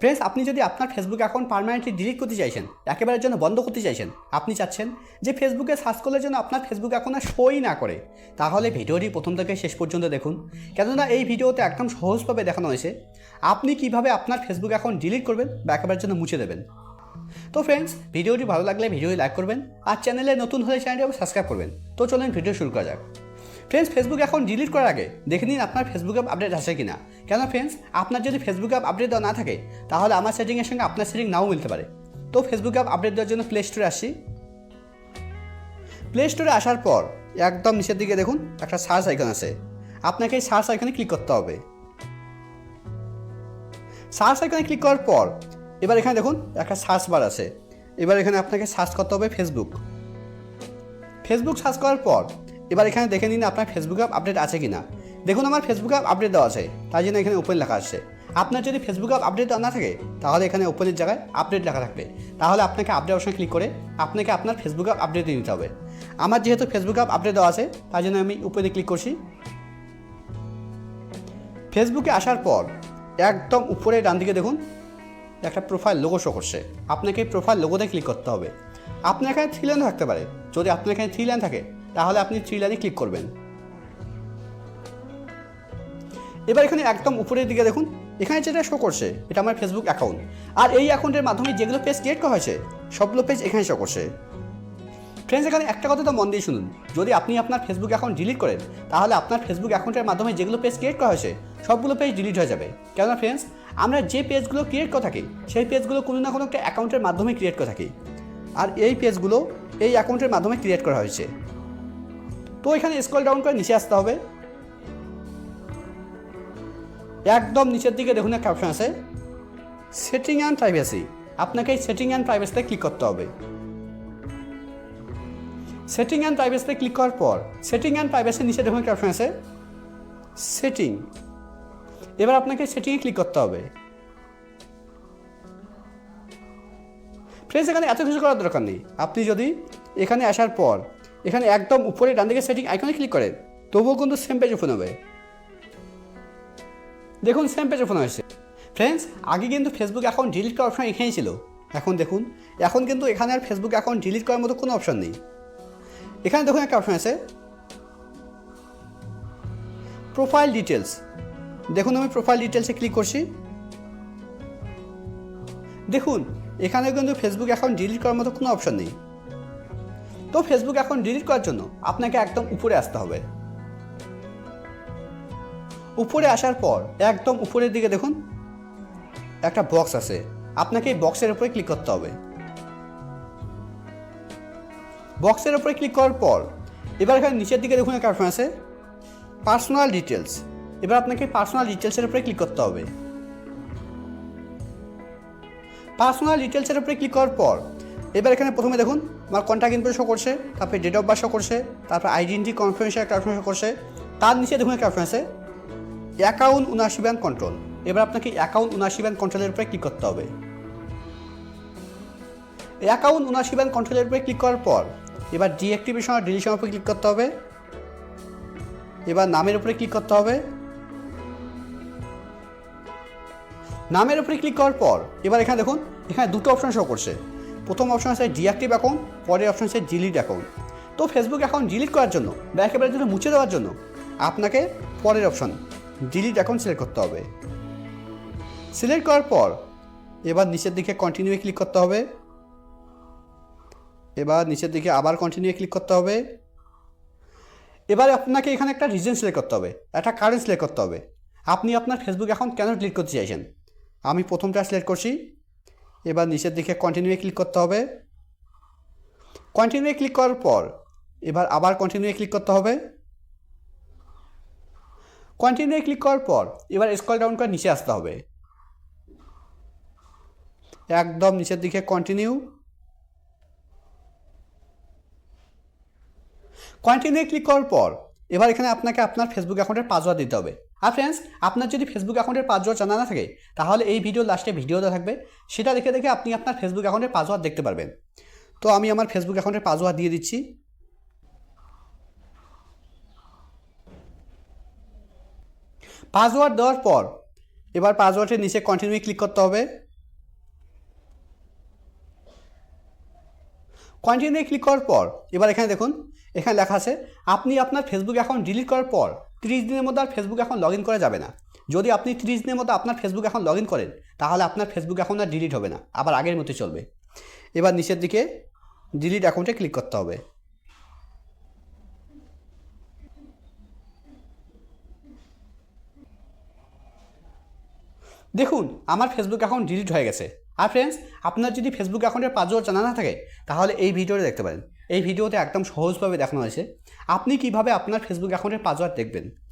Friends আপনি যদি আপনার ফেসবুক অ্যাকাউন্ট পারমানেন্টলি ডিলিট করতে চাইছেন, একেবারের জন্য বন্ধ করতে চাইছেন, আপনি চাচ্ছেন যে ফেসবুকে সার্চ করলে যেন আপনার ফেসবুক অ্যাকাউন্ট আর শোই না করে, তাহলে ভিডিওটি প্রথম থেকে শেষ পর্যন্ত দেখুন। কেননা এই ভিডিওতে একদম সহজভাবে দেখানো হয়েছে, আপনি কীভাবে আপনার ফেসবুক অ্যাকাউন্ট ডিলিট করবেন বা একেবারের জন্য মুছে দেবেন। তো ফ্রেন্ডস ভিডিওটি ভালো লাগলে ভিডিওটি লাইক করবেন, আর চ্যানেলে নতুন হলে চ্যানেলটি সাবস্ক্রাইব করবেন। তো চলুন ভিডিও শুরু করা যাক। ফ্রেন্ডস ফেসবুক অ্যাকাউন্ট ডিলিট করার আগে দেখে নিন আপনার ফেসবুক অ্যাপ আপডেট আছে কিনা। কেন ফ্রেন্ডস আপনার যদি ফেসবুক অ্যাপ আপডেট দেওয়া না থাকে, তাহলে আমার সেটিংয়ের সঙ্গে আপনার সেটিং নাও মিলতে পারে। তো ফেসবুক অ্যাপ আপডেট দেওয়ার জন্য প্লে স্টোরে আসি। প্লে স্টোরে আসার পর একদম নিচের দিকে দেখুন, একটা সার্চ আইকন আছে। আপনাকে এই সার্চ আইকনে ক্লিক করতে হবে। সার্চ আইকনে ক্লিক করার পর এবার এখানে দেখুন, একটা সার্চ বার আছে। এবার এখানে আপনাকে সার্চ করতে হবে ফেসবুক ফেসবুক সার্চ করার পর এবার এখানে দেখে নিন আপনার ফেসবুক অ্যাপ আপডেট আছে কি না দেখুন আমার ফেসবুক অ্যাপ আপডেট দেওয়া আছে তাই জন্য এখানে ওপেন লেখা আসছে আপনার যদি ফেসবুক অ্যাপ আপডেট না থাকে, তাহলে এখানে ওপেনের জায়গায় আপডেট লেখা থাকবে। তাহলে আপনাকে আপডেট অপশন ক্লিক করে আপনাকে আপনার ফেসবুক অ্যাপ আপডেট নিতে হবে। আমার যেহেতু ফেসবুক অ্যাপ আপডেট দেওয়া আছে তাই জন্য আমি উপরে ক্লিক করছি। ফেসবুকে আসার পর একদম উপরে ডান দিকে দেখুন, একটা প্রোফাইল লোগো শো করছে। আপনাকে প্রোফাইল লোগোতে ক্লিক করতে হবে। আপনার এখানে থ্রি লাইন থাকতে পারে। যদি আপনার এখানে থ্রি লাইন থাকে তাহলে আপনি থ্রি লাইনে ক্লিক করবেন। এবার এখানে একদম উপরের দিকে দেখুন, এখানে যেটা শো করছে, এটা আমার ফেসবুক অ্যাকাউন্ট আর এই অ্যাকাউন্টের মাধ্যমে যেগুলো পেজ ক্রিয়েট করা হয়েছে, সবগুলো পেজ এখানে শো করছে। ফ্রেন্ডস এখানে একটা কথা তো মন দিয়ে শুনুন, যদি আপনি আপনার ফেসবুক অ্যাকাউন্ট ডিলিট করেন, তাহলে আপনার ফেসবুক অ্যাকাউন্টের মাধ্যমে যেগুলো পেজ ক্রিয়েট করা হয়েছে, সবগুলো পেজ ডিলিট হয়ে যাবে। কেননা ফ্রেন্ডস আমরা যে পেজগুলো ক্রিয়েট করে থাকি, সেই পেজগুলো কোনো না কোনো একটা অ্যাকাউন্টের মাধ্যমে ক্রিয়েট করে থাকি। আর এই পেজগুলো এই অ্যাকাউন্টের মাধ্যমে ক্রিয়েট করা হয়েছে। তো এখানে স্ক্রল ডাউন করে নিচে আসতে হবে। একদম নিচের দিকে দেখুন একটা অপশন আছে। সেটিং অ্যান্ড প্রাইভেসি আপনাকে এই সেটিং অ্যান্ড প্রাইভেসিতে ক্লিক করতে হবে। সেটিং অ্যান্ড প্রাইভেসিতে ক্লিক করার পর সেটিং অ্যান্ড প্রাইভেসির নিচে দেখুন একটা অপশন আছে। সেটিং এবার আপনাকে সেটিংয়ে ক্লিক করতে হবে। ফ্রেন্ডস এখানে এত কিছু করার দরকার নেই। আপনি যদি এখানে আসার পর এখানে একদম উপরে ডান দিকে সেটিং আইকনে ক্লিক করেন তবুও কিন্তু সেম পেজ ওপেন হবে। দেখুন সেম পেজ ওপেন হয়েছে ফ্রেন্ডস আগে কিন্তু ফেসবুক অ্যাকাউন্ট ডিলিট করার অপশন এখানেই ছিল। এখন দেখুন, এখন কিন্তু এখানে আর ফেসবুক অ্যাকাউন্ট ডিলিট করার মতো কোনো অপশন নেই। এখানে দেখুন একটা অপশন আছে। প্রোফাইল ডিটেলস দেখুন, আমি প্রোফাইল ডিটেলসে ক্লিক করছি। দেখুন, এখানে কিন্তু ফেসবুক অ্যাকাউন্ট ডিলিট করার মতো কোনো অপশন নেই। তো ফেসবুক এখন ডিলিট করার জন্য আপনাকে একদম উপরে আসতে হবে। উপরে আসার পর একদম উপরের দিকে দেখুন, একটা বক্স আছে। আপনাকে এই বক্সের উপরে ক্লিক করতে হবে। বক্সের উপরে ক্লিক করার পর এবার এখানে নিচের দিকে দেখুন একটা অপশন আছে পার্সোনাল ডিটেলস এবার আপনাকে পার্সোনাল ডিটেলসের উপরে ক্লিক করতে হবে। পার্সোনাল ডিটেলসের উপরে ক্লিক করার পর এবার এখানে প্রথমে দেখুন আমার কন্ট্যাক্ট ইনফো শো করছে, তারপরে ডেট অফ বার্থ শো করছে, তারপর আইডেন্টি কনফার্মেশন একটা অপশন শো করছে, তার নিচে দেখুন একটা অপশন আছে অ্যাকাউন্ট উনাশি ব্যাংক কন্ট্রোল এবার আপনাকে অ্যাকাউন্ট উনাশি ব্যাংক কন্ট্রোলের উপরে ক্লিক করতে হবে। অ্যাকাউন্ট উনাশি ব্যাংক কন্ট্রোলের উপরে ক্লিক করার পর, এবার ডিঅ্যাক্টিভেশন আর ডিলিশনের উপরে ক্লিক করতে হবে। এবার নামের উপরে ক্লিক করতে হবে। নামের উপরে ক্লিক করার পর, এবার এখানে দেখুন, এখানে দুটো অপশন শো করছে। প্রথম অপশন আছে ডিঅ্যাক্টিভ অ্যাকাউন্ট পরের অপশন আছে ডিলিট অ্যাকাউন্ট তো ফেসবুক অ্যাকাউন্ট ডিলিট করার জন্য বা একেবারে জন্য মুছে দেওয়ার জন্য আপনাকে পরের অপশন ডিলিট অ্যাকাউন্ট সিলেক্ট করতে হবে। সিলেক্ট করার পর এবার নিচের দিকে কন্টিনিউ ক্লিক করতে হবে। এবার নিচের দিকে আবার কন্টিনিউ ক্লিক করতে হবে। এবার আপনাকে এখানে একটা রিজন সিলেক্ট করতে হবে, একটা কারেন্ট সিলেক্ট করতে হবে। আপনি আপনার ফেসবুক অ্যাকাউন্ট কেন ডিলিট করতে চাইছেন? আমি প্রথমটা সিলেক্ট করছি। এবার নিচের দিকে কন্টিনিউ ক্লিক করতে হবে। কন্টিনিউ ক্লিক করার পর এবার আবার কন্টিনিউ ক্লিক করতে হবে। কন্টিনিউ ক্লিক করার পর এবার স্কল ডাউন করে নিচে আসতে হবে। একদম নিচের দিকে কন্টিনিউ কন্টিনিউ ক্লিক করার পর এবার এখানে আপনাকে আপনার ফেসবুক অ্যাকাউন্টের পাসওয়ার্ড দিতে হবে। আর ফ্রেন্ডস আপনার যদি ফেসবুক অ্যাকাউন্টের পাসওয়ার্ড জানা না থাকে, তাহলে এই ভিডিও লাস্টে ভিডিও দেওয়া থাকবে। সেটা দেখে দেখে আপনি আপনার ফেসবুক অ্যাকাউন্টের পাসওয়ার্ড দেখতে পারবেন। তো আমি আমার ফেসবুক অ্যাকাউন্টের পাসওয়ার্ড দিয়ে দিচ্ছি। পাসওয়ার্ড দেওয়ার পর, এবার পাসওয়ার্ডের নিচে কন্টিনিউ ক্লিক করতে হবে। কন্টিনিউ ক্লিক করার পর, এবার এখানে দেখুন, এখানে লেখা আছে, আপনি আপনার ফেসবুক অ্যাকাউন্ট ডিলিট করার পর তিরিশ দিনের মধ্যে আর ফেসবুক এখন লগ করা যাবে না। যদি আপনি তিরিশ দিনের মধ্যে আপনার ফেসবুক এখন লগ করেন, তাহলে আপনার ফেসবুক এখন আর ডিলিট হবে না, আবার আগের মতো চলবে। এবার নিচের দিকে ডিলিট অ্যাকাউন্টে ক্লিক করতে হবে। দেখুন, আমার ফেসবুক অ্যাকাউন্ট ডিলিট হয়ে গেছে। আর ফ্রেন্ডস আপনার যদি ফেসবুক অ্যাকাউন্টের পাসওয়ার্ড জানা না থাকে, তাহলে এই ভিডিওটা দেখতে পারেন। এই ভিডিওতে একদম সহজভাবে দেখানো হয়েছে। আপনি কীভাবে আপনার ফেসবুক অ্যাকাউন্টের পাসওয়ার্ড দেখবেন?